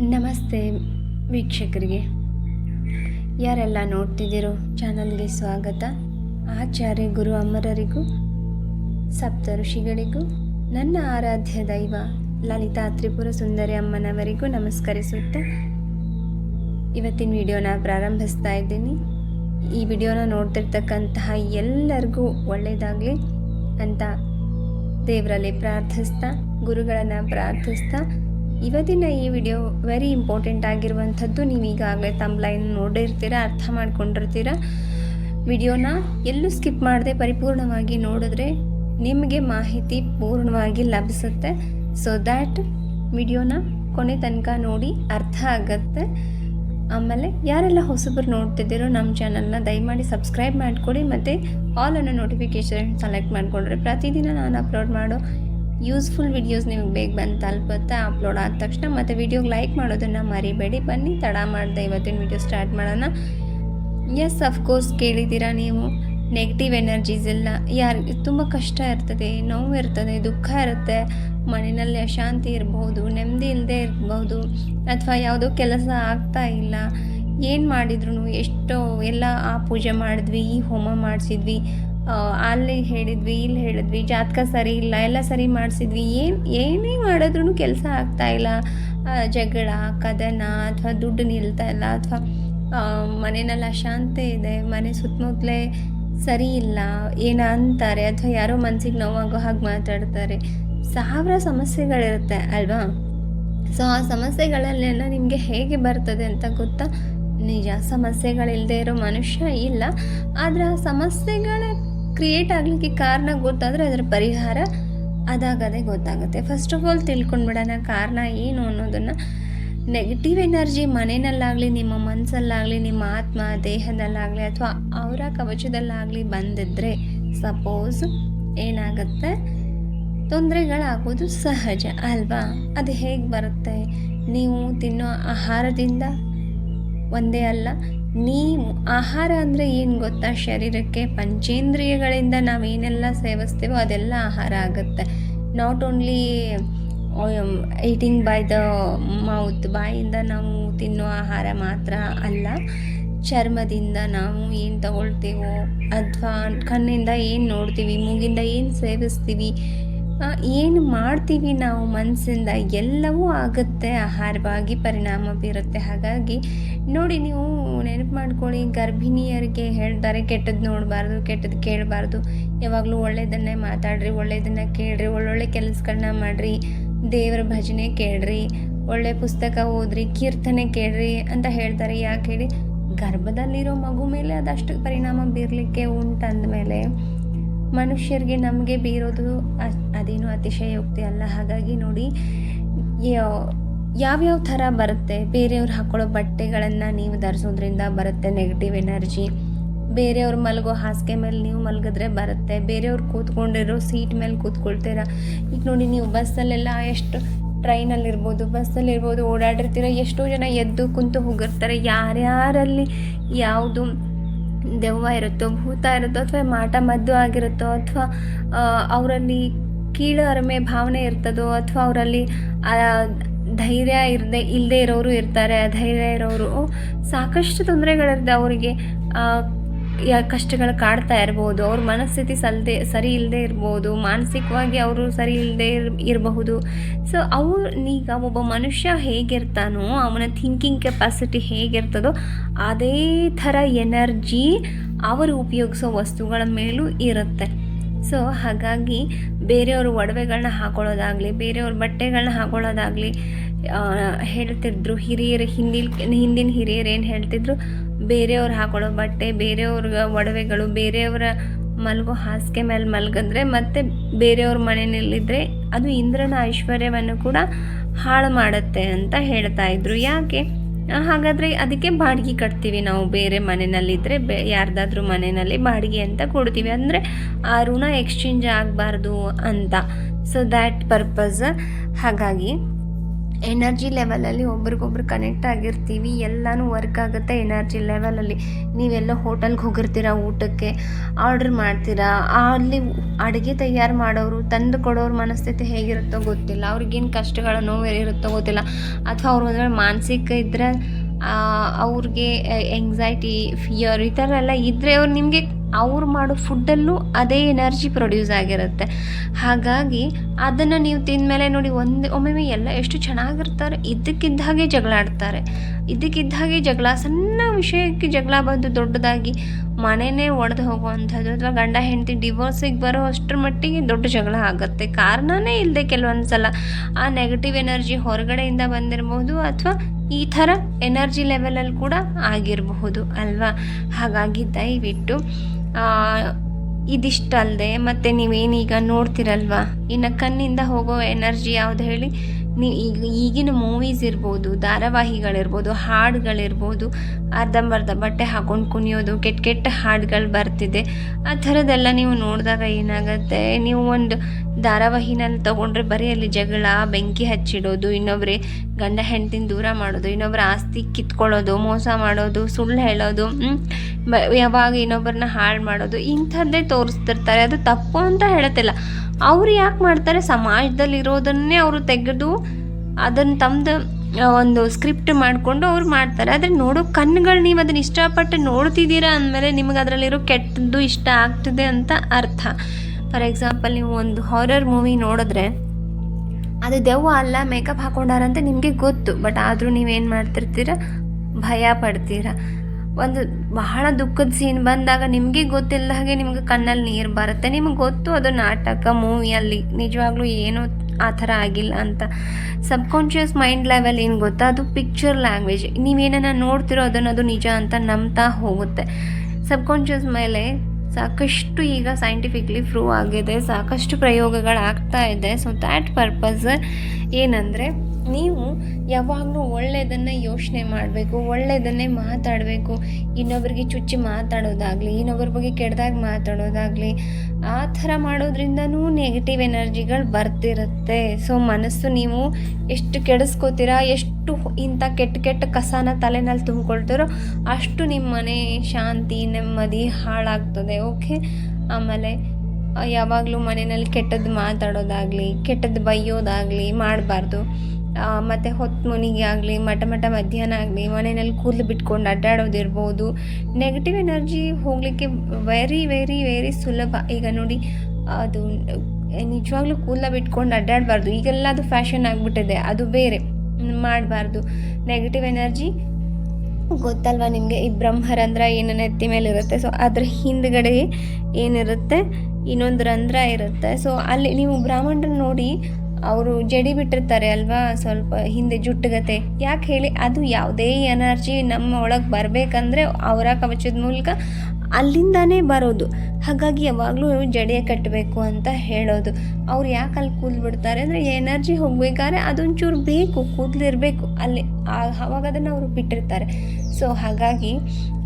ನಮಸ್ತೆ ವೀಕ್ಷಕರಿಗೆ. ಯಾರೆಲ್ಲ ನೋಡ್ತಿದ್ದೀರೋ ಚಾನಲ್ಗೆ ಸ್ವಾಗತ. ಆಚಾರ್ಯ ಗುರು ಅಮರರಿಗೂ, ಸಪ್ತ ಋಷಿಗಳಿಗೂ, ನನ್ನ ಆರಾಧ್ಯ ದೈವ ಲಲಿತಾ ತ್ರಿಪುರ ಸುಂದರಿ ಅಮ್ಮನವರಿಗೂ ನಮಸ್ಕರಿಸುತ್ತಾ ಇವತ್ತಿನ ವಿಡಿಯೋನ ಪ್ರಾರಂಭಿಸ್ತಾ ಇದ್ದೀನಿ. ಈ ವಿಡಿಯೋನ ನೋಡ್ತಿರ್ತಕ್ಕಂತಹ ಎಲ್ಲರಿಗೂ ಒಳ್ಳೆಯದಾಗಲಿ ಅಂತ ದೇವರಲ್ಲಿ ಪ್ರಾರ್ಥಿಸ್ತಾ, ಗುರುಗಳನ್ನು ಪ್ರಾರ್ಥಿಸ್ತಾ ಇವತ್ತಿನ ಈ ವಿಡಿಯೋ ವೆರಿ ಇಂಪಾರ್ಟೆಂಟ್ ಆಗಿರುವಂಥದ್ದು ನೀವು ಈಗಾಗಲೇ ತಮ್ಲೈನ್ ನೋಡಿರ್ತೀರ ಅರ್ಥ ಮಾಡ್ಕೊಂಡಿರ್ತೀರ? ವಿಡಿಯೋನ ಎಲ್ಲೂ ಸ್ಕಿಪ್ ಮಾಡದೆ ಪರಿಪೂರ್ಣವಾಗಿ ನೋಡಿದ್ರೆ ನಿಮಗೆ ಮಾಹಿತಿ ಪೂರ್ಣವಾಗಿ ಲಭಿಸುತ್ತೆ. ಸೊ ದ್ಯಾಟ್ ವಿಡಿಯೋನ ಕೊನೆ ತನಕ ನೋಡಿ ಅರ್ಥ ಆಗತ್ತೆ. ಆಮೇಲೆ ಯಾರೆಲ್ಲ ಹೊಸಬರು ನೋಡ್ತಿದ್ದೀರೋ ನಮ್ಮ ಚಾನಲ್ನ ದಯಮಾಡಿ ಸಬ್ಸ್ಕ್ರೈಬ್ ಮಾಡಿಕೊಡಿ ಮತ್ತು ಆಲ್ ಅನ್ನೋ ನೋಟಿಫಿಕೇಷನ್ ಸೆಲೆಕ್ಟ್ ಮಾಡಿಕೊಂಡ್ರೆ ಪ್ರತಿದಿನ ನಾನು ಅಪ್ಲೋಡ್ ಮಾಡೋ ಯೂಸ್ಫುಲ್ ವಿಡಿಯೋಸ್ ನಿಮಗೆ ಬೇಗ ಬಂದು ತಲುಪುತ್ತೆ ಅಪ್ಲೋಡ್ ಆದ ತಕ್ಷಣ ಮತ್ತು ವೀಡಿಯೋಗೆ ಲೈಕ್ ಮಾಡೋದನ್ನು ಮರಿಬೇಡಿ. ಬನ್ನಿ, ತಡ ಮಾಡಿದೆ ಇವತ್ತಿನ ವಿಡಿಯೋ ಸ್ಟಾರ್ಟ್ ಮಾಡೋಣ. ಎಸ್ ಅಫ್ಕೋರ್ಸ್ ಕೇಳಿದ್ದೀರಾ ನೀವು? ನೆಗೆಟಿವ್ ಎನರ್ಜೀಸ್ ಎಲ್ಲ ಯಾರು, ತುಂಬ ಕಷ್ಟ ಇರ್ತದೆ, ನೋವು ಇರ್ತದೆ, ದುಃಖ ಇರುತ್ತೆ. ಮನೆಯಲ್ಲಿ ಅಶಾಂತಿ ಇರಬಹುದು ನೆಮ್ಮದಿ ಇಲ್ಲದೆ ಇರಬಹುದು ಅಥವಾ ಯಾವುದೋ ಕೆಲಸ ಆಗ್ತಾ ಇಲ್ಲ. ಏನು ಮಾಡಿದ್ರು ಎಷ್ಟೋ ಎಲ್ಲ ಆ ಪೂಜೆ ಮಾಡಿದ್ವಿ, ಈ ಹೋಮ ಮಾಡಿಸಿದ್ವಿ. ಅಲ್ಲಿ ಹೇಳಿದ್ವಿ, ಇಲ್ಲಿ ಹೇಳಿದ್ವಿ, ಜಾತಕ ಸರಿ ಇಲ್ಲ, ಎಲ್ಲ ಸರಿ ಮಾಡಿಸಿದ್ವಿ. ಏನು, ಏನೇ ಮಾಡಿದ್ರೂ ಕೆಲಸ ಆಗ್ತಾಯಿಲ್ಲ ಜಗಳ, ಕದನ ಅಥವಾ ದುಡ್ಡು ನಿಲ್ತಾ ಇಲ್ಲ, ಅಥವಾ ಮನೆಯಲ್ಲ ಅಶಾಂತಿ ಇದೆ, ಮನೆ ಸುತ್ತಮುತ್ತಲೇ ಸರಿ ಇಲ್ಲ, ಏನ ಅಂತಾರೆ, ಅಥವಾ ಯಾರೋ ಮನಸ್ಸಿಗೆ ನೋವಾಗೋ ಹಾಗೆ ಮಾತಾಡ್ತಾರೆ. ಸಾವಿರ ಸಮಸ್ಯೆಗಳಿರುತ್ತೆ, ಅಲ್ವಾ? ಸೊ ಆ ಸಮಸ್ಯೆಗಳಲ್ಲೆಲ್ಲ ನಿಮಗೆ ಹೇಗೆ ಬರ್ತದೆ ಅಂತ ಗೊತ್ತಾ? ನಿಜ ಸಮಸ್ಯೆಗಳಿಲ್ಲದೆ ಇರೋ ಮನುಷ್ಯ ಇಲ್ಲ, ಆದರೆ ಆ ಸಮಸ್ಯೆಗಳ ಕ್ರಿಯೇಟ್ ಆಗಲಿಕ್ಕೆ ಕಾರಣ ಗೊತ್ತಾದರೆ ಅದರ ಪರಿಹಾರ ಅದಾಗದೇ ಗೊತ್ತಾಗುತ್ತೆ. ಫಸ್ಟ್ ಆಫ್ ಆಲ್ ತಿಳ್ಕೊಂಡ್ಬಿಡೋಣ, ಕಾರಣ ಏನು ಅನ್ನೋದನ್ನು. ನೆಗೆಟಿವ್ ಎನರ್ಜಿ ಮನೆಯಲ್ಲಾಗಲಿ, ನಿಮ್ಮ ಮನಸ್ಸಲ್ಲಾಗಲಿ ನಿಮ್ಮ ಆತ್ಮ, ದೇಹದಲ್ಲಾಗಲಿ ಅಥವಾ ಅವರ ಕವಚದಲ್ಲಾಗಲಿ ಬಂದಿದ್ದರೆ ಸಪೋಸ್ ಏನಾಗುತ್ತೆ? ತೊಂದರೆಗಳಾಗೋದು ಸಹಜ, ಅಲ್ವಾ? ಅದು ಹೇಗೆ ಬರುತ್ತೆ? ನೀವು ತಿನ್ನೋ ಆಹಾರದಿಂದ ಒಂದೇ ಅಲ್ಲ ನೀವು ಆಹಾರ ಅಂದರೆ ಏನು ಗೊತ್ತಾ? ಶರೀರಕ್ಕೆ ಪಂಚೇಂದ್ರಿಯಗಳಿಂದ ನಾವೇನೆಲ್ಲ ಸೇವಿಸ್ತೀವೋ ಅದೆಲ್ಲ ಆಹಾರ ಆಗುತ್ತೆ. Not only eating by the mouth ಬಾಯಿಂದ ನಾವು ತಿನ್ನೋ ಆಹಾರ ಮಾತ್ರ ಅಲ್ಲ, ಚರ್ಮದಿಂದ ನಾವು ಏನು ತಗೊಳ್ತೀವೋ ಅಥವಾ ಕಣ್ಣಿಂದ ಏನು ನೋಡ್ತೀವಿ, ಮೂಗಿಂದ ಏನು ಸೇವಿಸ್ತೀವಿ ಏನು ಮಾಡ್ತೀವಿ ನಾವು ಮನಸ್ಸಿಂದ ಎಲ್ಲವೂ ಆಗುತ್ತೆ, ಆಹಾರವಾಗಿ ಪರಿಣಾಮ ಬೀರುತ್ತೆ. ಹಾಗಾಗಿ ನೋಡಿ ನೀವು ನೆನಪು ಮಾಡ್ಕೊಳ್ಳಿ, ಗರ್ಭಿಣಿಯರಿಗೆ ಹೇಳ್ತಾರೆ ಕೆಟ್ಟದ್ದು ನೋಡಬಾರ್ದು ಕೆಟ್ಟದ್ದು ಕೇಳಬಾರ್ದು. ಯಾವಾಗಲೂ ಒಳ್ಳೆಯದನ್ನೇ ಮಾತಾಡ್ರಿ ಒಳ್ಳೆಯದನ್ನ ಕೇಳ್ರಿ, ಒಳ್ಳೊಳ್ಳೆ ಕೆಲಸಗಳನ್ನ ಮಾಡಿರಿ, ದೇವರ ಭಜನೆ ಕೇಳ್ರಿ, ಒಳ್ಳೆ ಪುಸ್ತಕ ಓದ್ರಿ, ಕೀರ್ತನೆ ಕೇಳ್ರಿ ಅಂತ ಹೇಳ್ತಾರೆ. ಯಾಕೆ ಹೇಳಿ? ಗರ್ಭದಲ್ಲಿರೋ ಮಗು ಮೇಲೆ ಅದಷ್ಟು ಪರಿಣಾಮ ಬೀರಲಿಕ್ಕೆ ಉಂಟಂದಮೇಲೆ ಮನುಷ್ಯರಿಗೆ ನಮಗೆ ಬೀರೋದು ಅದೇನು ಅತಿಶಯೋಕ್ತಿ ಅಲ್ಲ. ಹಾಗಾಗಿ ನೋಡಿ ಯಾವ್ಯಾವ ಥರ ಬರುತ್ತೆ? ಬೇರೆಯವ್ರು ಹಾಕೊಳ್ಳೋ ಬಟ್ಟೆಗಳನ್ನು ನೀವು ಧರಿಸೋದ್ರಿಂದ ಬರುತ್ತೆ ನೆಗೆಟಿವ್ ಎನರ್ಜಿ ಬೇರೆಯವ್ರು ಮಲಗೋ ಹಾಸಿಗೆ ಮೇಲೆ ನೀವು ಮಲಗಿದ್ರೆ ಬರುತ್ತೆ. ಬೇರೆಯವ್ರು ಕೂತ್ಕೊಂಡಿರೋ ಸೀಟ್ ಮೇಲೆ ಕೂತ್ಕೊಳ್ತೀರ? ಈಗ ನೋಡಿ, ನೀವು ಬಸ್ಸಲ್ಲೆಲ್ಲ ಎಷ್ಟು ಟ್ರೈನಲ್ಲಿರ್ಬೋದು ಬಸ್ಸಲ್ಲಿರ್ಬೋದು ಓಡಾಡಿರ್ತೀರ? ಎಷ್ಟೋ ಜನ ಎದ್ದು ಕುಂತು ಹೋಗಿರ್ತಾರೆ. ಯಾರ್ಯಾರಲ್ಲಿ ಯಾವುದು ದೆವ್ವ ಇರುತ್ತೋ, ಭೂತ ಇರುತ್ತೋ, ಅಥವಾ ಮಾಟ ಮದ್ದು ಆಗಿರುತ್ತೋ, ಅಥವಾ ಅವರಲ್ಲಿ ಕೀಳು ಅರಮೆ ಭಾವನೆ ಇರ್ತದೋ, ಅಥವಾ ಅವರಲ್ಲಿ ಧೈರ್ಯ ಇರದೆ ಇಲ್ಲದೆ ಇರೋರು ಇರ್ತಾರೆ ಧೈರ್ಯ ಇರೋರು, ಸಾಕಷ್ಟು ತೊಂದರೆಗಳಿರುತ್ತೆ ಅವರಿಗೆ ಕಷ್ಟಗಳು ಕಾಡ್ತಾ ಇರ್ಬೋದು, ಅವ್ರ ಮನಸ್ಥಿತಿ ಸಲ್ದೆ, ಸರಿ ಇಲ್ಲದೆ ಇರ್ಬೋದು, ಮಾನಸಿಕವಾಗಿ ಅವರು ಸರಿ ಇಲ್ಲದೆ ಇರ್, ಇರಬಹುದು. ಸೊ ಅವ್ರು, ಈಗ ಒಬ್ಬ ಮನುಷ್ಯ ಹೇಗಿರ್ತಾನೋ, ಅವನ ಥಿಂಕಿಂಗ್ ಕೆಪಾಸಿಟಿ ಹೇಗಿರ್ತದೋ, ಅದೇ ಥರ ಎನರ್ಜಿ ಅವರು ಉಪಯೋಗಿಸೋ ವಸ್ತುಗಳ ಮೇಲೂ ಇರುತ್ತೆ. ಸೊ ಹಾಗಾಗಿ ಬೇರೆಯವ್ರ ಒಡವೆಗಳನ್ನ ಹಾಕೊಳ್ಳೋದಾಗಲಿ, ಬೇರೆಯವ್ರ ಬಟ್ಟೆಗಳನ್ನ ಹಾಕೊಳ್ಳೋದಾಗಲಿ ಹೇಳ್ತಿದ್ರು. ಹಿರಿಯರು, ಹಿಂದಿಲ್, ಹಿಂದಿನ ಹಿರಿಯರು ಏನು ಹೇಳ್ತಿದ್ರು? ಬೇರೆಯವ್ರು ಹಾಕೊಳ್ಳೋ ಬಟ್ಟೆ, ಬೇರೆಯವ್ರ ಒಡವೆಗಳು, ಬೇರೆಯವರ ಮಲಗೋ ಹಾಸಿಗೆ ಮೇಲೆ ಮಲಗಿದ್ರೆ ಮತ್ತು ಬೇರೆಯವ್ರ ಮನೆಯಲ್ಲಿದ್ದರೆ ಅದು ಇಂದ್ರನ ಐಶ್ವರ್ಯವನ್ನು ಕೂಡ ಹಾಳು ಮಾಡುತ್ತೆ ಅಂತ ಹೇಳ್ತಾ ಇದ್ರು. ಯಾಕೆ? ಹಾಗಾದರೆ ಅದಕ್ಕೆ ಬಾಡಿಗೆ ಕಟ್ತೀವಿ ನಾವು. ಬೇರೆ ಮನೆಯಲ್ಲಿದ್ದರೆ ಬೇ, ಯಾರ್ದಾದ್ರೂ ಮನೆಯಲ್ಲಿ ಬಾಡಿಗೆ ಅಂತ ಕೊಡ್ತೀವಿ. ಅಂದರೆ ಆ ಋಣ ಎಕ್ಸ್ಚೇಂಜ್ ಆಗಬಾರ್ದು ಅಂತ. ಸೊ ದ್ಯಾಟ್ ಪರ್ಪಸ್ ಹಾಗಾಗಿ ಎನರ್ಜಿ ಲೆವೆಲಲ್ಲಿ ಒಬ್ರಿಗೊಬ್ರು ಕನೆಕ್ಟ್ ಆಗಿರ್ತೀವಿ, ಎಲ್ಲನೂ ವರ್ಕ್ ಆಗುತ್ತೆ ಎನರ್ಜಿ ಲೆವೆಲಲ್ಲಿ ನೀವೆಲ್ಲ ಹೋಟೆಲ್ಗೆ ಹೋಗಿರ್ತೀರ ಊಟಕ್ಕೆ ಆರ್ಡ್ರ್ ಮಾಡ್ತೀರಾ, ಅಲ್ಲಿ ಅಡುಗೆ ತಯಾರು ಮಾಡೋರು, ತಂದು ಕೊಡೋರ ಮನಸ್ಥಿತಿ ಹೇಗಿರುತ್ತೋ ಗೊತ್ತಿಲ್ಲ. ಅವ್ರಿಗೇನು ಕಷ್ಟಗಳ ನೋವು ಇರುತ್ತೋ ಗೊತ್ತಿಲ್ಲ. ಅಥವಾ ಅವ್ರ ಒಂದು ಮಾನಸಿಕ ಇದ್ದರೆ ಅವ್ರಿಗೆ ಎಂಗ್ಸೈಟಿ ಫಿಯರ್ ಈ ಥರ ಎಲ್ಲ ಇದ್ದರೆ ಅವ್ರು ನಿಮಗೆ ಅವ್ರು ಮಾಡೋ ಫುಡ್ಡಲ್ಲೂ ಅದೇ ಎನರ್ಜಿ ಪ್ರೊಡ್ಯೂಸ್ ಆಗಿರುತ್ತೆ. ಹಾಗಾಗಿ ಅದನ್ನು ನೀವು ತಿಂದಮೇಲೆ ನೋಡಿ ಒಂದು, ಒಮ್ಮೊಮ್ಮೆ ಎಲ್ಲ ಎಷ್ಟು ಚೆನ್ನಾಗಿರ್ತಾರೆ. ಇದ್ದಕ್ಕಿದ್ದ ಹಾಗೆ ಜಗಳ ಆಡ್ತಾರೆ ಇದ್ದಕ್ಕಿದ್ದ ಹಾಗೆ ಜಗಳ, ಸಣ್ಣ ವಿಷಯಕ್ಕೆ ಜಗಳ ಬಂದು ದೊಡ್ಡದಾಗಿ ಮನೆಯೇ ಒಡೆದು ಹೋಗುವಂಥದ್ದು ಅಥವಾ ಗಂಡ ಹೆಂಡತಿ ಡಿವೋರ್ಸಿಗೆ ಬರೋ ಅಷ್ಟರ ಮಟ್ಟಿಗೆ ದೊಡ್ಡ ಜಗಳ ಆಗುತ್ತೆ. ಕಾರಣನೇ ಇಲ್ಲದೆ ಕೆಲವೊಂದು ಸಲ ಆ ನೆಗೆಟಿವ್ ಎನರ್ಜಿ ಹೊರಗಡೆಯಿಂದ ಬಂದಿರಬಹುದು ಅಥವಾ ಈ ಥರ ಎನರ್ಜಿ ಲೆವೆಲಲ್ಲಿ ಕೂಡ ಆಗಿರಬಹುದು ಅಲ್ವಾ? ಹಾಗಾಗಿ ದಯವಿಟ್ಟು ಇದಿಷ್ಟಲ್ಲದೆ ಮತ್ತು ನೀವೇನೀಗ ನೋಡ್ತಿರಲ್ವ? ಇನ್ನು ಕಣ್ಣಿಂದ ಹೋಗೋ ಎನರ್ಜಿ ಯಾವುದು ಹೇಳಿ? ನೀವು ಈಗ ಈಗಿನ ಮೂವೀಸ್ ಇರ್ಬೋದು, ಧಾರಾವಾಹಿಗಳಿರ್ಬೋದು, ಹಾಡುಗಳಿರ್ಬೋದು, ಅರ್ಧಂಬರ್ಧ ಬಟ್ಟೆ ಹಾಕೊಂಡು ಕುಣಿಯೋದು, ಕೆಟ್ಟ ಕೆಟ್ಟ ಹಾಡುಗಳು ಬರ್ತಿದೆ. ಆ ಥರದ್ದೆಲ್ಲ ನೀವು ನೋಡಿದಾಗ ಏನಾಗುತ್ತೆ? ನೀವು ಒಂದು ಧಾರಾವಾಹಿನಲ್ಲಿ ತಗೊಂಡ್ರೆ ಬರೀ ಅಲ್ಲಿ ಜಗಳ, ಬೆಂಕಿ ಹಚ್ಚಿಡೋದು ಇನ್ನೊಬ್ಬರೇ ಗಂಡ ಹೆಂಡ್ತಿನ ದೂರ ಮಾಡೋದು ಇನ್ನೊಬ್ಬರ ಆಸ್ತಿ ಕಿತ್ಕೊಳ್ಳೋದು, ಮೋಸ ಮಾಡೋದು, ಸುಳ್ಳು ಹೇಳೋದು ಯಾವಾಗ ಇನ್ನೊಬ್ಬರನ್ನ ಹಾಳು ಮಾಡೋದು, ಇಂಥದ್ದೇ ತೋರಿಸ್ತಿರ್ತಾರೆ. ಅದು ತಪ್ಪು ಅಂತ ಹೇಳತ್ತಿಲ್ಲ. ಅವ್ರು ಯಾಕೆ ಮಾಡ್ತಾರೆ? ಸಮಾಜದಲ್ಲಿ ಇರೋದನ್ನೇ ಅವರು ತೆಗೆದು ಅದನ್ನು ತಮ್ಮದು ಒಂದು ಸ್ಕ್ರಿಪ್ಟ್ ಮಾಡಿಕೊಂಡು ಅವ್ರು ಮಾಡ್ತಾರೆ. ಆದರೆ ನೋಡೋ ಕಣ್ಣುಗಳು ನೀವು ಅದನ್ನು ಇಷ್ಟಪಟ್ಟು ನೋಡ್ತಿದ್ದೀರಾ ಅಂದಮೇಲೆ ನಿಮಗೆ ಅದರಲ್ಲಿರೋ ಕೆಟ್ಟದ್ದು ಇಷ್ಟ ಆಗ್ತದೆ ಅಂತ ಅರ್ಥ. ಫಾರ್ ಎಕ್ಸಾಂಪಲ್ ನೀವು ಒಂದು ಹಾರರ್ ಮೂವಿ ನೋಡಿದ್ರೆ, ಅದು ದೆವ್ವ ಅಲ್ಲ ಮೇಕಪ್ ಹಾಕೊಂಡಾರಂತ ನಿಮಗೆ ಗೊತ್ತು. ಬಟ್ ಆದರೂ ನೀವೇನು ಮಾಡ್ತಿರ್ತೀರ? ಭಯ ಪಡ್ತೀರ. ಒಂದು ಬಹಳ ದುಃಖದ ಸೀನ್ ಬಂದಾಗ ನಿಮಗೆ ಗೊತ್ತಿಲ್ಲ ಹಾಗೆ ನಿಮ್ಗೆ ಕಣ್ಣಲ್ಲಿ ನೀರು ಬರುತ್ತೆ. ನಿಮಗೆ ಗೊತ್ತು ಅದು ನಾಟಕ ಮೂವಿಯಲ್ಲಿ ನಿಜವಾಗ್ಲೂ ಏನೂ ಆ ಥರ ಆಗಿಲ್ಲ ಅಂತ. ಸಬ್ಕಾನ್ಷಿಯಸ್ ಮೈಂಡ್ ಲೆವೆಲ್ ಏನು ಗೊತ್ತಾ? ಅದು ಪಿಕ್ಚರ್ ಲ್ಯಾಂಗ್ವೇಜ್ ನೀವೇನ ನೋಡ್ತಿರೋ ಅದನ್ನು ಅದು ನಿಜ ಅಂತ ನಂಬ್ತಾ ಹೋಗುತ್ತೆ. ಸಬ್ಕಾನ್ಷಿಯಸ್ ಮೇಲೆ ಸಾಕಷ್ಟು ಈಗ ಸೈಂಟಿಫಿಕ್ಲಿ ಪ್ರೂವ್ ಆಗಿದೆ ಸಾಕಷ್ಟು ಪ್ರಯೋಗಗಳಾಗ್ತಾ ಇದೆ. ಸೊ ದ್ಯಾಟ್ ಪರ್ಪಸ್ ಏನಂದರೆ ನೀವು ಯಾವಾಗಲೂ ಒಳ್ಳೆಯದನ್ನು ಯೋಚನೆ ಮಾಡಬೇಕು, ಒಳ್ಳೆಯದನ್ನೇ ಮಾತಾಡಬೇಕು. ಇನ್ನೊಬ್ರಿಗೆ ಚುಚ್ಚಿ ಮಾತಾಡೋದಾಗಲಿ ಇನ್ನೊಬ್ಬರ ಬಗ್ಗೆ ಕೆಟ್ಟದಾಗಿ ಮಾತಾಡೋದಾಗಲಿ, ಆ ಥರ ಮಾಡೋದ್ರಿಂದನೂ ನೆಗೆಟಿವ್ ಎನರ್ಜಿಗಳು ಬರ್ತಿರುತ್ತೆ. ಸೊ ಮನಸ್ಸು ನೀವು ಎಷ್ಟು ಕೆಡಿಸ್ಕೋತೀರಾ, ಎಷ್ಟು ಇಂಥ ಕೆಟ್ಟ ಕೆಟ್ಟ ಕಸನ ತಲೆನಲ್ಲಿ ತುಂಬಿಕೊಳ್ತೀರೋ ಅಷ್ಟು ನಿಮ್ಮ ಮನೆ ಶಾಂತಿ, ನೆಮ್ಮದಿ ಹಾಳಾಗ್ತದೆ, ಓಕೆ? ಆಮೇಲೆ, ಯಾವಾಗಲೂ ಮನೆಯಲ್ಲಿ ಕೆಟ್ಟದ್ದು ಮಾತಾಡೋದಾಗಲಿ, ಕೆಟ್ಟದ್ದು ಬೈಯೋದಾಗಲಿ ಮಾಡಬಾರ್ದು. ಮತ್ತು ಹೊತ್ತು ಮುನಿಗೆ ಆಗಲಿ, ಮಠ ಮಠ ಮಧ್ಯಾಹ್ನ ಆಗಲಿ, ಮನೆಯಲ್ಲಿ ಕೂದಲು ಬಿಟ್ಕೊಂಡು ಅಡ್ಡಾಡೋದಿರ್ಬೋದು. ನೆಗೆಟಿವ್ ಎನರ್ಜಿ ಹೋಗಲಿಕ್ಕೆ ವೆರಿ ವೆರಿ ವೆರಿ ಸುಲಭ. ಈಗ ನೋಡಿ, ಅದು ನಿಜವಾಗ್ಲೂ ಕೂದಲ ಬಿಟ್ಕೊಂಡು ಅಡ್ಡಾಡಬಾರ್ದು. ಈಗೆಲ್ಲ ಅದು ಫ್ಯಾಷನ್ ಆಗಿಬಿಟ್ಟಿದೆ. ಅದು ಬೇರೆ. ಮಾಡಬಾರ್ದು. ನೆಗೆಟಿವ್ ಎನರ್ಜಿ ಗೊತ್ತಲ್ವ ನಿಮಗೆ? ಈ ಬ್ರಹ್ಮರಂಧ್ರ ಏನು ನೆತ್ತಿ ಮೇಲೆ ಇರುತ್ತೆ ಸೊ ಅದ್ರ ಹಿಂದ್ಗಡೆ ಏನಿರುತ್ತೆ? ಇನ್ನೊಂದು ರಂಧ್ರ ಇರುತ್ತೆ. ಸೊ ಅಲ್ಲಿ ನೀವು ಬ್ರಾಹ್ಮಣರನ್ನ ನೋಡಿ ಅವರು ಜಡಿ ಬಿಟ್ಟಿರ್ತಾರೆ ಅಲ್ವಾ? ಸ್ವಲ್ಪ ಹಿಂದೆ ಜುಟ್ಟುಗತೆ. ಯಾಕೆ ಹೇಳಿ? ಅದು ಯಾವುದೇ ಎನರ್ಜಿ ನಮ್ಮ ಒಳಗೆ ಬರಬೇಕಂದ್ರೆ ಅವರ ಕವಚದ ಮೂಲಕ ಅಲ್ಲಿಂದಾನೇ ಬರೋದು. ಹಾಗಾಗಿ ಯಾವಾಗಲೂ ಜಡೆ ಕಟ್ಟಬೇಕು ಅಂತ ಹೇಳೋದು. ಅವ್ರು ಯಾಕೆ ಅಲ್ಲಿ ಕೂದಲು ಬಿಡ್ತಾರೆ ಅಂದರೆ ಎನರ್ಜಿ ಹೋಗ್ಬೇಕಾದ್ರೆ ಅದೊಂಚೂರು ಬೇಕು, ಕೂದಲಿರಬೇಕು. ಅಲ್ಲಿ ಆವಾಗ ಅದನ್ನು ಅವರು ಬಿಟ್ಟಿರ್ತಾರೆ. ಸೊ ಹಾಗಾಗಿ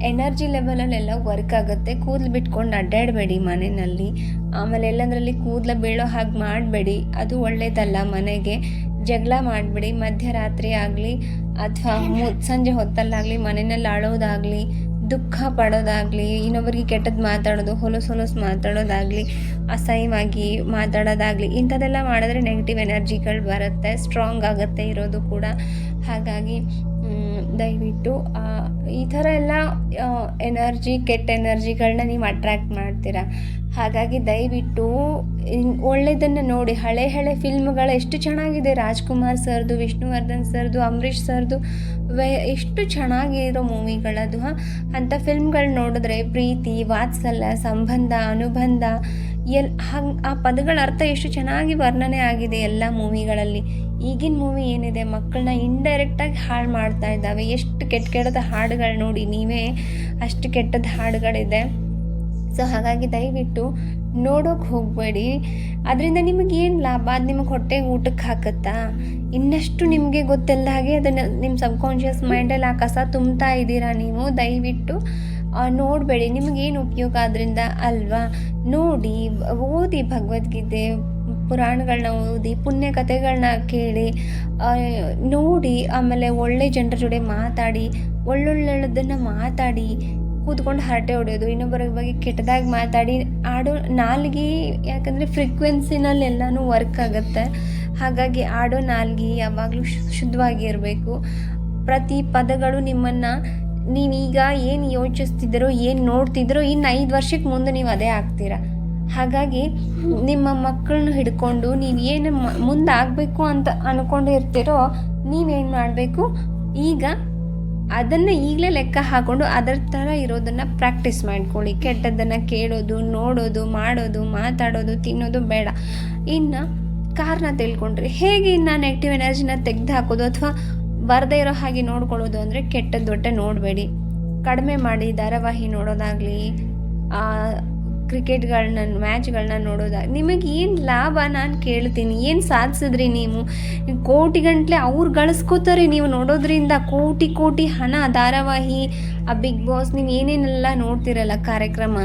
ಎನರ್ಜಿ ಲೆವೆಲಲ್ಲೆಲ್ಲ ವರ್ಕ್ ಆಗುತ್ತೆ. ಕೂದಲು ಬಿಟ್ಕೊಂಡು ಅಡ್ಡಾಡಬೇಡಿ ಮನೆಯಲ್ಲಿ. ಆಮೇಲೆ ಎಲ್ಲಂದ್ರಲ್ಲಿ ಕೂದಲು ಬೀಳೋ ಹಾಗೆ ಮಾಡಬೇಡಿ. ಅದು ಒಳ್ಳೇದಲ್ಲ ಮನೆಗೆ. ಜಗಳ ಮಾಡಬೇಡಿ. ಮಧ್ಯರಾತ್ರಿ ಆಗಲಿ, ಅಥವಾ ಮು, ಸಂಜೆ ಹೊತ್ತಲ್ಲಾಗಲಿ ಮನೆಯಲ್ಲಿ ಅಳೋದಾಗಲಿ ದುಃಖ ಪಡೋದಾಗಲಿ, ಇನ್ನೊಬ್ಬರಿಗೆ ಕೆಟ್ಟದ್ದು ಮಾತಾಡೋದು, ಹೊಲಸು ಹೊಲಸು ಮಾತಾಡೋದಾಗಲಿ, ಅಸಹ್ಯವಾಗಿ ಮಾತಾಡೋದಾಗಲಿ, ಇಂಥದ್ದೆಲ್ಲ ಮಾಡಿದ್ರೆ ನೆಗೆಟಿವ್ ಎನರ್ಜಿಗಳು ಬರುತ್ತೆ ಸ್ಟ್ರಾಂಗ್ ಆಗುತ್ತೆ ಇರೋದು ಕೂಡ. ಹಾಗಾಗಿ ದಯವಿಟ್ಟು ಈ ಥರ ಎಲ್ಲ ಎನರ್ಜಿ ಕೆಟ್ಟ ಎನರ್ಜಿಗಳನ್ನ ನೀವು ಅಟ್ರ್ಯಾಕ್ಟ್ ಮಾಡ್ತೀರಾ? ಹಾಗಾಗಿ ದಯವಿಟ್ಟು ಒಳ್ಳೆಯದನ್ನು ನೋಡಿ. ಹಳೆ ಹಳೆ ಫಿಲ್ಮ್ಗಳು ಎಷ್ಟು ಚೆನ್ನಾಗಿದೆ. ರಾಜ್ಕುಮಾರ್ ಸರ್ದು, ವಿಷ್ಣುವರ್ಧನ್ ಸರ್ದು, ಅಂಬರೀಷ್ ಸರ್ದು, ವೇ ಎಷ್ಟು ಚೆನ್ನಾಗಿರೋ ಮೂವಿಗಳದು, ಹಾಂ. ಅಂಥ ಫಿಲ್ಮ್ಗಳು ನೋಡಿದ್ರೆ ಪ್ರೀತಿ, ವಾತ್ಸಲ್ಯ, ಸಂಬಂಧ, ಅನುಬಂಧ, ಎಲ್ ಹಂಗೆ ಆ ಪದಗಳ ಅರ್ಥ ಎಷ್ಟು ಚೆನ್ನಾಗಿ ವರ್ಣನೆ ಆಗಿದೆ ಎಲ್ಲ ಮೂವಿಗಳಲ್ಲಿ. ಈಗಿನ ಮೂವಿ ಏನಿದೆ ಮಕ್ಕಳನ್ನ ಇಂಡೈರೆಕ್ಟಾಗಿ ಹಾಳು ಮಾಡ್ತಾ ಇದ್ದಾವೆ. ಎಷ್ಟು ಕೆಟ್ಟ ಕೆಟ್ಟದ ಹಾಡುಗಳು ನೋಡಿ, ನೀವೇ ಅಷ್ಟು ಕೆಟ್ಟದ ಹಾಡುಗಳಿದೆ. ಸೊ ಹಾಗಾಗಿ ದಯವಿಟ್ಟು ನೋಡೋಕೆ ಹೋಗಬೇಡಿ. ಅದರಿಂದ ನಿಮಗೆ ಏನು ಲಾಭ? ಅದು ನಿಮಗೆ ಹೊಟ್ಟೆಗೆ ಊಟಕ್ಕೆ ಹಾಕುತ್ತಾ? ಇನ್ನಷ್ಟು ನಿಮಗೆ ಗೊತ್ತಿಲ್ಲದ ಹಾಗೆ ಅದನ್ನು ನಿಮ್ಮ ಸಬ್ಕಾನ್ಷಿಯಸ್ ಮೈಂಡಲ್ಲಿ ಆ ಕಸ ತುಂಬ್ತಾ ಇದ್ದೀರಾ ನೀವು? ದಯವಿಟ್ಟು ನೋಡಬೇಡಿ. ನಿಮಗೇನು ಉಪಯೋಗ ಅದರಿಂದ ಅಲ್ವಾ? ನೋಡಿ, ಓದಿ ಭಗವದ್ಗೀತೆ ಪುರಾಣಗಳನ್ನ ಓದಿ ಪುಣ್ಯ ಕಥೆಗಳನ್ನ ಕೇಳಿ ನೋಡಿ, ಆಮೇಲೆ ಒಳ್ಳೆ ಜನರ ಜೊತೆ ಮಾತಾಡಿ, ಒಳ್ಳೊಳ್ಳೆದನ್ನು ಮಾತಾಡಿ ಕೂತ್ಕೊಂಡು ಹರಟೆ ಹೊಡೆಯೋದು, ಇನ್ನೊಬ್ಬರ ಬಗ್ಗೆ ಕೆಟ್ಟದಾಗಿ ಮಾತಾಡಿ, ಆಡೋ ನಾಲ್ಗೆ ಯಾಕಂದರೆ ಫ್ರೀಕ್ವೆನ್ಸಿನಲ್ಲಿ ಎಲ್ಲನೂ ವರ್ಕ್ ಆಗುತ್ತೆ. ಹಾಗಾಗಿ ಆಡೋ ನಾಲ್ಗೆ ಯಾವಾಗಲೂ ಶುದ್ಧವಾಗಿ ಇರಬೇಕು ಪ್ರತಿ ಪದಗಳು ನಿಮ್ಮನ್ನು ನೀವೀಗ ಏನು ಯೋಚಿಸ್ತಿದ್ದೀರೋ, ಏನು ನೋಡ್ತಿದ್ದೀರೋ ಇನ್ನು ಐದು ವರ್ಷಕ್ಕೆ ಮುಂದೆ ನೀವು ಅದೇ ಆಗ್ತೀರ. ಹಾಗಾಗಿ ನಿಮ್ಮ ಮಕ್ಕಳನ್ನ ಹಿಡ್ಕೊಂಡು ನೀವು ಏನು ಮುಂದೆ ಆಗಬೇಕು ಅಂತ ಅಂದ್ಕೊಂಡಿರ್ತೀರೋ ನೀವೇನು ಮಾಡಬೇಕು? ಈಗ ಅದನ್ನು ಈಗಲೇ ಲೆಕ್ಕ ಹಾಕ್ಕೊಂಡು ಅದರ ಥರ ಇರೋದನ್ನು ಪ್ರಾಕ್ಟೀಸ್ ಮಾಡ್ಕೊಳ್ಳಿ. ಕೆಟ್ಟದ್ದನ್ನು ಕೇಳೋದು, ನೋಡೋದು, ಮಾಡೋದು, ಮಾತಾಡೋದು, ತಿನ್ನೋದು ಬೇಡ. ಇನ್ನು ಕಾರಣ ತಿಳ್ಕೊಂಡ್ರಿ ಹೇಗೆ ಇನ್ನು ನೆಗೆಟಿವ್ ಎನರ್ಜಿನ ತೆಗೆದು ಹಾಕೋದು ಅಥವಾ ಬರದೇ ಇರೋ ಹಾಗೆ ನೋಡ್ಕೊಳ್ಳೋದು ಅಂದರೆ ಕೆಟ್ಟದ್ದು ಒಟ್ಟೆ ನೋಡಬೇಡಿ. ಕಡಿಮೆ ಮಾಡಿ ಧಾರಾವಾಹಿ ನೋಡೋದಾಗಲಿ ಕ್ರಿಕೆಟ್ಗಳನ್ನ ಮ್ಯಾಚ್ಗಳನ್ನ ನೋಡೋದಾಗ ನಿಮಗೆ ಏನು ಲಾಭ? ನಾನು ಕೇಳ್ತೀನಿ. ಏನು ಸಾಧಿಸಿದ್ರಿ ನೀವು? ಕೋಟಿಗಂಟ್ಲೆ ಅವ್ರು ಗಳಿಸ್ಕೋತಾರೆ ನೀವು ನೋಡೋದ್ರಿಂದ. ಕೋಟಿ ಕೋಟಿ ಹಣ, ಧಾರಾವಾಹಿ, ಆ ಬಿಗ್ ಬಾಸ್ ನೀವು ಏನೇನೆಲ್ಲ ನೋಡ್ತಿರಲ್ಲ ಕಾರ್ಯಕ್ರಮ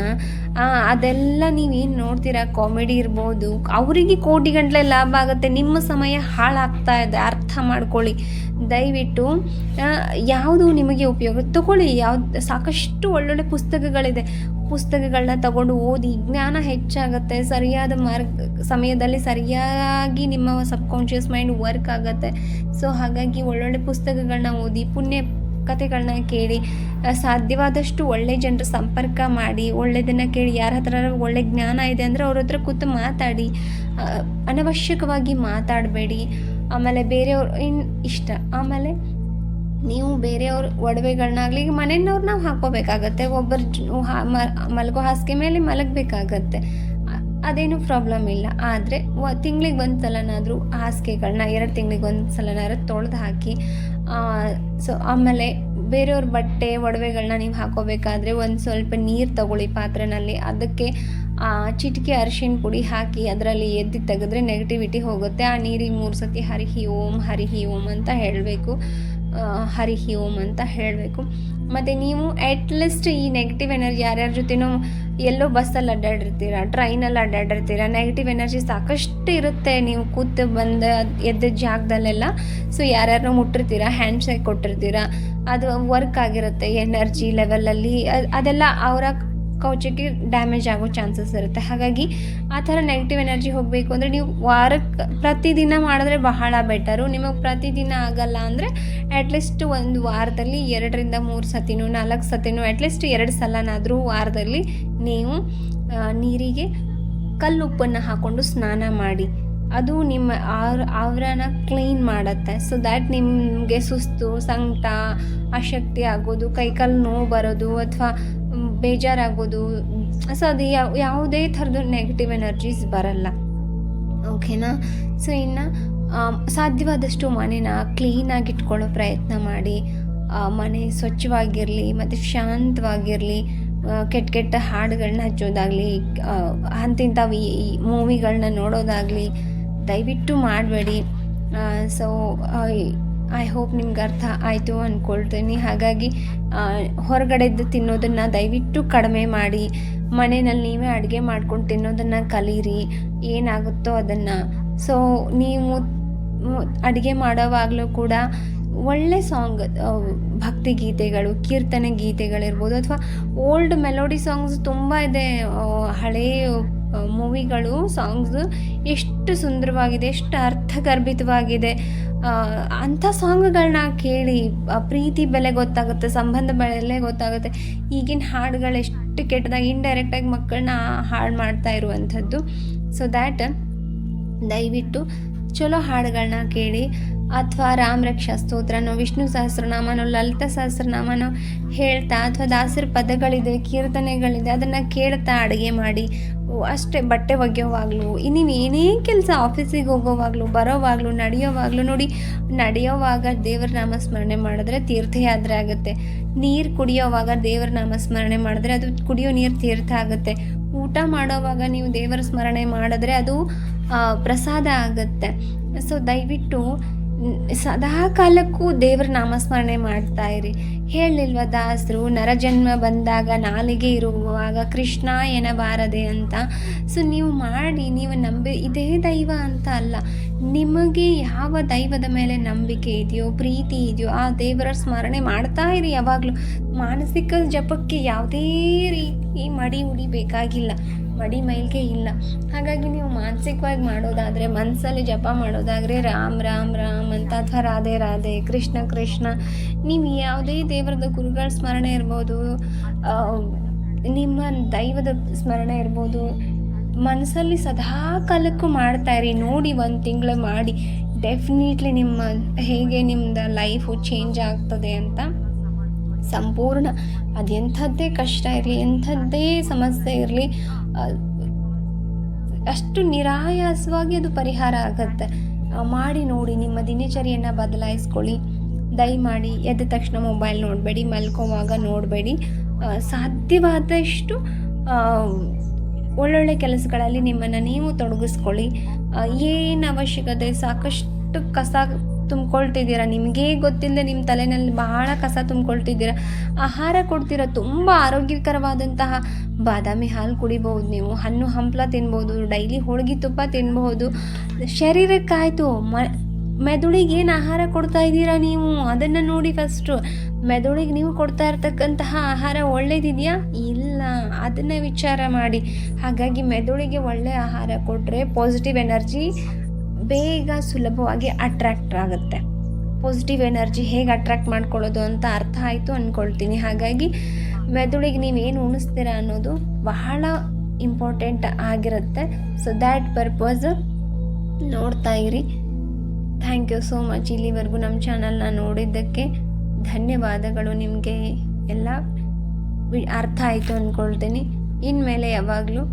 ಅದೆಲ್ಲ ನೀವೇನು ನೋಡ್ತೀರಾ? ಕಾಮಿಡಿ ಇರ್ಬೋದು. ಅವರಿಗೆ ಕೋಟಿಗಂಟ್ಲೆ ಲಾಭ ಆಗುತ್ತೆ. ನಿಮ್ಮ ಸಮಯ ಹಾಳಾಗ್ತಾ ಇದೆ. ಅರ್ಥ ಮಾಡ್ಕೊಳ್ಳಿ. ದಯವಿಟ್ಟು ಯಾವುದು ನಿಮಗೆ ಉಪಯೋಗ? ತಗೊಳ್ಳಿ. ಯಾವ್ದು, ಸಾಕಷ್ಟು ಒಳ್ಳೊಳ್ಳೆ ಪುಸ್ತಕಗಳಿದೆ. ಪುಸ್ತಕಗಳನ್ನ ತಗೊಂಡು ಓದಿ ಜ್ಞಾನ ಹೆಚ್ಚಾಗುತ್ತೆ, ಸರಿಯಾದ ಮಾರ್ಗ ಸಮಯದಲ್ಲಿ ಸರಿಯಾಗಿ ನಿಮ್ಮ ಸಬ್ಕಾನ್ಷಿಯಸ್ ಮೈಂಡ್ ವರ್ಕ್ ಆಗುತ್ತೆ. ಸೊ ಹಾಗಾಗಿ ಒಳ್ಳೊಳ್ಳೆ ಪುಸ್ತಕಗಳನ್ನ ಓದಿ, ಪುಣ್ಯ ಕಥೆಗಳನ್ನ ಕೇಳಿ ಸಾಧ್ಯವಾದಷ್ಟು ಒಳ್ಳೆ ಜನರ ಸಂಪರ್ಕ ಮಾಡಿ ಒಳ್ಳೆಯದನ್ನು ಕೇಳಿ, ಯಾರ ಹತ್ರ ಒಳ್ಳೆ ಜ್ಞಾನ ಇದೆ ಅಂದರೆ ಅವ್ರ ಹತ್ರ ಕೂತು ಮಾತಾಡಿ ಅನವಶ್ಯಕವಾಗಿ ಮಾತಾಡಬೇಡಿ. ಆಮೇಲೆ ಬೇರೆಯವ್ರು, ಇನ್, ಇಷ್ಟ. ಆಮೇಲೆ ನೀವು ಬೇರೆಯವ್ರ ಒಡವೆಗಳನ್ನಾಗಲಿ ಈಗ ಮನೆಯವ್ರು ನಾವು ಹಾಕೋಬೇಕಾಗತ್ತೆ. ಒಬ್ಬರು ಮಲಗೋ ಹಾಸಿಗೆ ಮೇಲೆ ಮಲಗಬೇಕಾಗತ್ತೆ. ಅದೇನು ಪ್ರಾಬ್ಲಮ್ ಇಲ್ಲ. ಆದರೆ ತಿಂಗ್ಳಿಗೆ ಒಂದು ಸಲನಾದರೂ ಹಾಸಿಗೆಗಳನ್ನ ಎರಡು ತಿಂಗ್ಳಿಗೆ ಒಂದು ಸಲನಾದ್ರೂ ತೊಳೆದು ಹಾಕಿ ಸೊ, ಆಮೇಲೆ ಬೇರೆಯವ್ರ ಬಟ್ಟೆ ಒಡವೆಗಳನ್ನ ನೀವು ಹಾಕೋಬೇಕಾದ್ರೆ ಒಂದು ಸ್ವಲ್ಪ ನೀರು ತಗೊಳ್ಳಿ ಪಾತ್ರೆನಲ್ಲಿ. ಅದಕ್ಕೆ ಚಿಟಿಕೆ ಅರಿಶಿನ ಪುಡಿ ಹಾಕಿ ಅದರಲ್ಲಿ ಎದ್ದು ತೆಗೆದ್ರೆ ನೆಗೆಟಿವಿಟಿ ಹೋಗುತ್ತೆ. ಆ ನೀರಿಗೆ ಮೂರು ಸತಿ ಹರಿಹಿ ಓಂ ಹರಿಹಿ ಓಂ ಅಂತ ಹೇಳಬೇಕು. ಹರಿಹಿ ಓಂ ಅಂತ ಹೇಳಬೇಕು. ಮತ್ತು ನೀವು ಅಟ್ಲೀಸ್ಟ್ ಈ ನೆಗೆಟಿವ್ ಎನರ್ಜಿ ಯಾರ್ಯಾರ ಜೊತೆನೂ ಎಲ್ಲೋ ಬಸ್ಸಲ್ಲಿ ಅಡ್ಡಾಡಿರ್ತೀರ ಟ್ರೈನಲ್ಲಿ ಅಡ್ಡಾಡಿರ್ತೀರ ನೆಗೆಟಿವ್ ಎನರ್ಜಿ ಸಾಕಷ್ಟು ಇರುತ್ತೆ ನೀವು ಕೂತು ಬಂದ, ಎದ್ದ ಜಾಗದಲ್ಲೆಲ್ಲ. ಸೊ ಯಾರ್ಯಾರನ್ನೂ ಮುಟ್ಟಿರ್ತೀರ ಹ್ಯಾಂಡ್ ಶೇಕ್ ಕೊಟ್ಟಿರ್ತೀರ, ಅದು ವರ್ಕ್ ಆಗಿರುತ್ತೆ ಎನರ್ಜಿ ಲೆವೆಲಲ್ಲಿ ಅದೆಲ್ಲ ಅವರ ಕೌಚಕ್ಕೆ ಡ್ಯಾಮೇಜ್ ಆಗೋ ಚಾನ್ಸಸ್ ಇರುತ್ತೆ. ಹಾಗಾಗಿ ಆ ಥರ ನೆಗೆಟಿವ್ ಎನರ್ಜಿ ಹೋಗಬೇಕು ಅಂದರೆ ನೀವು ವಾರಕ್ಕೆ ಪ್ರತಿದಿನ ಮಾಡಿದ್ರೆ ಬಹಳ ಬೆಟರು ನಿಮಗೆ ಪ್ರತಿದಿನ ಆಗಲ್ಲ ಅಂದರೆ ಅಟ್ಲೀಸ್ಟ್ ಒಂದು ವಾರದಲ್ಲಿ ಎರಡರಿಂದ ಮೂರು ಸತಿನೂ, ನಾಲ್ಕು ಸತಿನೂ ಅಟ್ಲೀಸ್ಟ್ ಎರಡು ಸಲನಾದರೂ ವಾರದಲ್ಲಿ ನೀವು ನೀರಿಗೆ ಕಲ್ಲುಪ್ಪನ್ನು ಹಾಕ್ಕೊಂಡು ಸ್ನಾನ ಮಾಡಿ. ಅದು ನಿಮ್ಮ ಆರ್ ಆವರಣ ಕ್ಲೀನ್ ಮಾಡುತ್ತೆ. ಸೊ ದ್ಯಾಟ್ ನಿಮಗೆ ಸುಸ್ತು, ಸಂಕಟ, ಅಶಕ್ತಿ ಆಗೋದು, ಕೈಕಾಲು ನೋವು ಬರೋದು ಅಥವಾ ಬೇಜಾರಾಗೋದು ಸೊ ಅದು ಯಾವ ಯಾವುದೇ ಥರದ್ದು ನೆಗೆಟಿವ್ ಎನರ್ಜೀಸ್ ಬರಲ್ಲ. ಓಕೆನಾ ಸೊ ಇನ್ನು ಸಾಧ್ಯವಾದಷ್ಟು ಮನೇನ ಕ್ಲೀನಾಗಿ ಇಟ್ಕೊಳ್ಳೋ ಪ್ರಯತ್ನ ಮಾಡಿ. ಮನೆ ಸ್ವಚ್ಛವಾಗಿರಲಿ, ಮತ್ತು ಶಾಂತವಾಗಿರಲಿ. ಕೆಟ್ಟ ಕೆಟ್ಟ ಹಾಡುಗಳನ್ನ ಹಚ್ಚೋದಾಗಲಿ ಅಂತಿಂಥವು ಈ ಮೂವಿಗಳನ್ನ ನೋಡೋದಾಗಲಿ, ದಯವಿಟ್ಟು ಮಾಡಬೇಡಿ. ಸೊ ಐ ಹೋಪ್ ನಿಮ್ಗೆ ಅರ್ಥ ಆಯಿತು ಅಂದ್ಕೊಳ್ತೀನಿ ಹಾಗಾಗಿ ಹೊರಗಡೆ ಹೊರಗಡೆದ್ದು ತಿನ್ನೋದನ್ನು ದಯವಿಟ್ಟು ಕಡಿಮೆ ಮಾಡಿ. ಮನೆಯಲ್ಲಿ ನೀವೇ ಅಡುಗೆ ಮಾಡ್ಕೊಂಡು ತಿನ್ನೋದನ್ನು ಕಲೀರಿ. ಏನಾಗುತ್ತೋ ಅದನ್ನು. ಸೊ ನೀವು ಅಡುಗೆ ಮಾಡೋವಾಗಲೂ ಕೂಡ ಒಳ್ಳೆ ಸಾಂಗ್ ಭಕ್ತಿ ಗೀತೆಗಳು, ಕೀರ್ತನೆ ಗೀತೆಗಳಿರ್ಬೋದು ಅಥವಾ ಓಲ್ಡ್ ಮೆಲೋಡಿ ಸಾಂಗ್ಸ್ ತುಂಬ ಇದೆ. ಹಳೆಯ ಮೂವಿಗಳು ಸಾಂಗ್ಸ್ ಎಷ್ಟು ಸುಂದರವಾಗಿದೆ, ಎಷ್ಟು ಅರ್ಥಗರ್ಭಿತವಾಗಿದೆ. ಅಂಥ ಸಾಂಗ್ಗಳನ್ನ ಕೇಳಿ ಪ್ರೀತಿ ಬೆಲೆ ಗೊತ್ತಾಗುತ್ತೆ, ಸಂಬಂಧ ಬೆಲೆ ಗೊತ್ತಾಗುತ್ತೆ. ಈಗಿನ ಹಾಡುಗಳು ಎಷ್ಟು ಕೆಟ್ಟದಾಗಿ ಇಂಡೈರೆಕ್ಟಾಗಿ ಮಕ್ಕಳನ್ನ ಹಾಳು ಮಾಡ್ತಾ ಇರುವಂಥದ್ದು. ಸೊ ದ್ಯಾಟ್ ದಯವಿಟ್ಟು ಚಲೋ ಹಾಡುಗಳನ್ನ ಕೇಳಿ ಅಥವಾ ರಾಮರಕ್ಷಾ ಸ್ತೋತ್ರನೋ, ವಿಷ್ಣು ಸಹಸ್ರನಾಮನೋ, ಲಲಿತ ಸಹಸ್ರನಾಮನೋ ಹೇಳ್ತಾ ಅಥವಾ ದಾಸರ ಪದಗಳಿದೆ, ಕೀರ್ತನೆಗಳಿದೆ, ಅದನ್ನು ಕೇಳ್ತಾ ಅಡುಗೆ ಮಾಡಿ ಅಷ್ಟೇ ಬಟ್ಟೆ ಒಗೆಯೋವಾಗಲೂ ನೀವು ಏನೇ ಕೆಲಸ ಆಫೀಸಿಗೆ ಹೋಗೋವಾಗಲೂ, ಬರೋವಾಗಲೂ, ನಡೆಯೋವಾಗಲೂ ನೋಡಿ, ನಡೆಯೋವಾಗ ದೇವರ ನಾಮ ಸ್ಮರಣೆ ಮಾಡಿದ್ರೆ ತೀರ್ಥಯಾತ್ರೆ ಆಗುತ್ತೆ. ನೀರು ಕುಡಿಯೋವಾಗ ದೇವರ ನಾಮ ಸ್ಮರಣೆ ಮಾಡಿದ್ರೆ ಅದು ಕುಡಿಯೋ ನೀರು ತೀರ್ಥ ಆಗುತ್ತೆ. ಊಟ ಮಾಡೋವಾಗ ನೀವು ದೇವರ ಸ್ಮರಣೆ ಮಾಡಿದ್ರೆ ಅದು ಪ್ರಸಾದ ಆಗುತ್ತೆ. ಸೊ ದಯವಿಟ್ಟು ಸದಾ ಕಾಲಕ್ಕೂ ದೇವರ ನಾಮಸ್ಮರಣೆ ಮಾಡ್ತಾ ಇರಿ. ಹೇಳಿಲ್ವ ದಾಸರು ನರಜನ್ಮ ಬಂದಾಗ ನಾಲಿಗೆ ಇರುವಾಗ ಕೃಷ್ಣ ಎನಬಾರದೆ ಅಂತ. ಸೊ, ನೀವು ಮಾಡಿ, ನೀವು ನಂಬಿ, ಇದೇ ದೈವ ಅಂತ ಅಲ್ಲ. ನಿಮಗೆ ಯಾವ ದೈವದ ಮೇಲೆ ನಂಬಿಕೆ ಇದೆಯೋ, ಪ್ರೀತಿ ಇದೆಯೋ, ಆ ದೇವರ ಸ್ಮರಣೆ ಮಾಡ್ತಾ ಇರಿ ಯಾವಾಗಲೂ. ಮಾನಸಿಕ ಜಪಕ್ಕೆ ಯಾವುದೇ ರೀತಿ ಮಡಿ ಉಡಿ ಬೇಕಾಗಿಲ್ಲ ಮಡಿ ಮೈಲ್ಗೆ ಇಲ್ಲ. ಹಾಗಾಗಿ ನೀವು ಮಾನಸಿಕವಾಗಿ ಮಾಡೋದಾದರೆ ಮನಸ್ಸಲ್ಲಿ ಜಪ ಮಾಡೋದಾದರೆ ರಾಮ್ ರಾಮ್ ರಾಮ್ ಅಂತ ಅಥವಾ ರಾಧೆ ರಾಧೆ, ಕೃಷ್ಣ ಕೃಷ್ಣ. ನೀವು ಯಾವುದೇ ದೇವರದ ಗುರುಗಳ ಸ್ಮರಣೆ ಇರ್ಬೋದು ನಿಮ್ಮ ದೈವದ ಸ್ಮರಣೆ ಇರ್ಬೋದು, ಮನಸ್ಸಲ್ಲಿ ಸದಾ ಕಾಲಕ್ಕೂ ಮಾಡ್ತಾ ಇರಿ. ನೋಡಿ ಒಂದು ತಿಂಗಳು ಮಾಡಿ. ಡೆಫಿನೆಟ್ಲಿ ನಿಮ್ಮ ಹೇಗೆ ನಿಮ್ಮದು ಲೈಫು ಚೇಂಜ್ ಆಗ್ತದೆ ಅಂತ ಸಂಪೂರ್ಣ. ಅದು ಎಂಥದ್ದೇ ಕಷ್ಟ ಇರಲಿ, ಎಂಥದ್ದೇ ಸಮಸ್ಯೆ ಇರಲಿ ಅಷ್ಟು ನಿರಾಯಾಸವಾಗಿ ಅದು ಪರಿಹಾರ ಆಗುತ್ತೆ. ಮಾಡಿ ನೋಡಿ, ನಿಮ್ಮ ದಿನಚರಿಯನ್ನು ಬದಲಾಯಿಸ್ಕೊಳ್ಳಿ. ದಯಮಾಡಿ ಎದ್ದ ತಕ್ಷಣ ಮೊಬೈಲ್ ನೋಡಬೇಡಿ, ಮಲ್ಕೋವಾಗ ನೋಡಬೇಡಿ. ಸಾಧ್ಯವಾದಷ್ಟು ಒಳ್ಳೊಳ್ಳೆ ಕೆಲಸಗಳಲ್ಲಿ ನಿಮ್ಮನ್ನು ನೀವು ತೊಡಗಿಸ್ಕೊಳ್ಳಿ. ಏನು ಅವಶ್ಯಕತೆ, ಸಾಕಷ್ಟು ಕಸ ತುಂಬ್ಕೊಳ್ತಿದ್ದೀರಾ? ನಿಮಗೇ ಗೊತ್ತಿಲ್ಲದೆ ನಿಮ್ಮ ತಲೆನಲ್ಲಿ ಬಹಳ ಕಸ ತುಂಬ್ಕೊಳ್ತಿದ್ದೀರ? ಆಹಾರ ಕೊಡ್ತೀರಾ? ತುಂಬ ಆರೋಗ್ಯಕರವಾದಂತಹ ಬಾದಾಮಿ ಹಾಲು ಕುಡಿಬಹುದು ನೀವು. ಹಣ್ಣು, ಹಂಪಲ ತಿನ್ಬೋದು ಡೈಲಿ ಹೋಳಿಗೆ ತುಪ್ಪ ತಿನ್ಬಹುದು. ಶರೀರಕ್ಕಾಯಿತು, ಮ, ಮೆದುಳಿಗೆ ಏನು ಆಹಾರ ಕೊಡ್ತಾ ಇದ್ದೀರಾ ನೀವು? ಅದನ್ನು ನೋಡಿ ಫಸ್ಟು ಮೆದುಳಿಗೆ ನೀವು ಕೊಡ್ತಾ ಇರ್ತಕ್ಕಂತಹ ಆಹಾರ ಒಳ್ಳೇದಿದೆಯಾ? ಇಲ್ಲ, ಅದನ್ನು ವಿಚಾರ ಮಾಡಿ. ಹಾಗಾಗಿ ಮೆದುಳಿಗೆ ಒಳ್ಳೆಯ ಆಹಾರ ಕೊಟ್ಟರೆ ಪಾಸಿಟಿವ್ ಎನರ್ಜಿ ಬೇಗ ಸುಲಭವಾಗಿ ಅಟ್ರ್ಯಾಕ್ಟ್ ಆಗುತ್ತೆ. ಪಾಸಿಟಿವ್ ಎನರ್ಜಿ ಹೇಗೆ ಅಟ್ರ್ಯಾಕ್ಟ್ ಮಾಡ್ಕೊಳ್ಳೋದು ಅಂತ ಅರ್ಥ ಆಯಿತು ಅಂದ್ಕೊಳ್ತೀನಿ ಹಾಗಾಗಿ ಮೆದುಳಿಗೆ ನೀವೇನು ಉಣಿಸ್ತೀರಾ ಅನ್ನೋದು ಬಹಳ ಇಂಪಾರ್ಟೆಂಟ್ ಆಗಿರುತ್ತೆ. ಸೊ ದ್ಯಾಟ್ ಪರ್ಪಸ್ ನೋಡ್ತಾ ಇರಿ. ಥ್ಯಾಂಕ್ ಯು ಸೋ ಮಚ್ ಇಲ್ಲಿವರೆಗೂ ನಮ್ಮ ಚಾನಲ್ನ ನೋಡಿದ್ದಕ್ಕೆ ಧನ್ಯವಾದಗಳು ನಿಮಗೆ ಎಲ್ಲ. ಅರ್ಥ ಆಯಿತು ಅಂದ್ಕೊಳ್ತೀನಿ ಇನ್ಮೇಲೆ ಯಾವಾಗಲೂ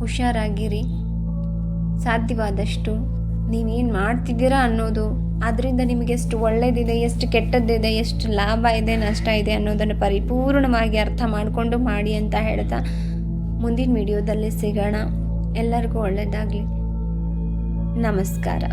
ಹುಷಾರಾಗಿರಿ. ಸಾಧ್ಯವಾದಷ್ಟು ನೀವೇನು ಮಾಡ್ತಿದ್ದೀರಾ ಅನ್ನೋದು. ಅದರಿಂದ ನಿಮಗೆ ಎಷ್ಟು ಒಳ್ಳೆಯದಿದೆ ಎಷ್ಟು ಕೆಟ್ಟದ್ದಿದೆ, ಎಷ್ಟು ಲಾಭ ಇದೆ, ನಷ್ಟ ಇದೆ ಅನ್ನೋದನ್ನು ಪರಿಪೂರ್ಣವಾಗಿ ಅರ್ಥ ಮಾಡಿಕೊಂಡು ಮಾಡಿ ಅಂತ ಹೇಳ್ತಾ ಮುಂದಿನ ವಿಡಿಯೋದಲ್ಲಿ ಸಿಗೋಣ. ಎಲ್ಲರಿಗೂ ಒಳ್ಳೆಯದಾಗಲಿ ನಮಸ್ಕಾರ.